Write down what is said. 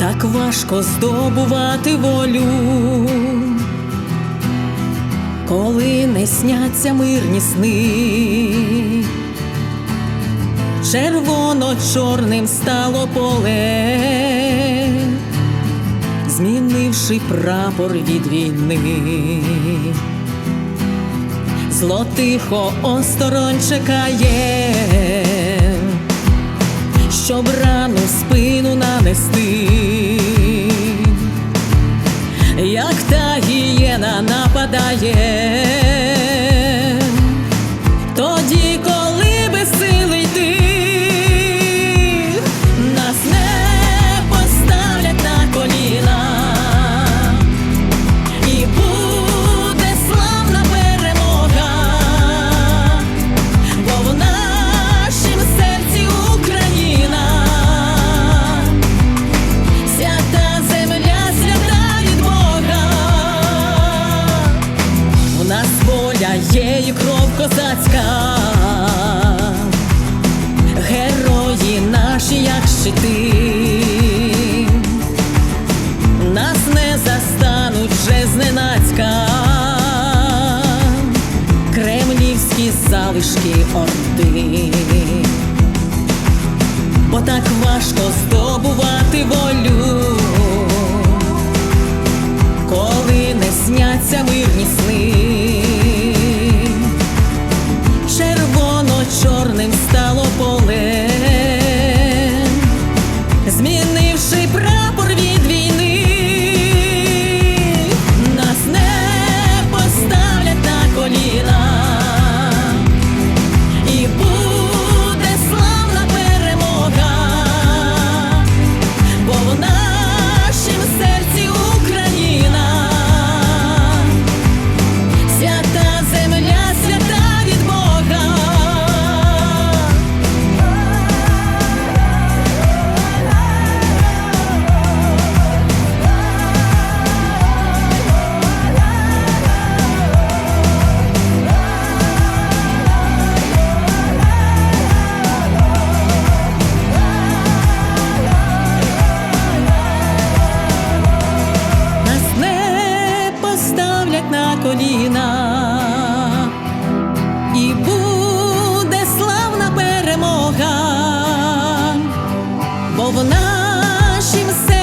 так важко здобувати волю, коли не сняться мирні сни, червоно-чорним стало поле, змінивши прапор від війни. Зло тихо осторонь чекає, як та гієна нападає, козацька, герої наші, як щити. Нас не застануть вже зненацька. Кремлівські залишки орди, нашим сердцем.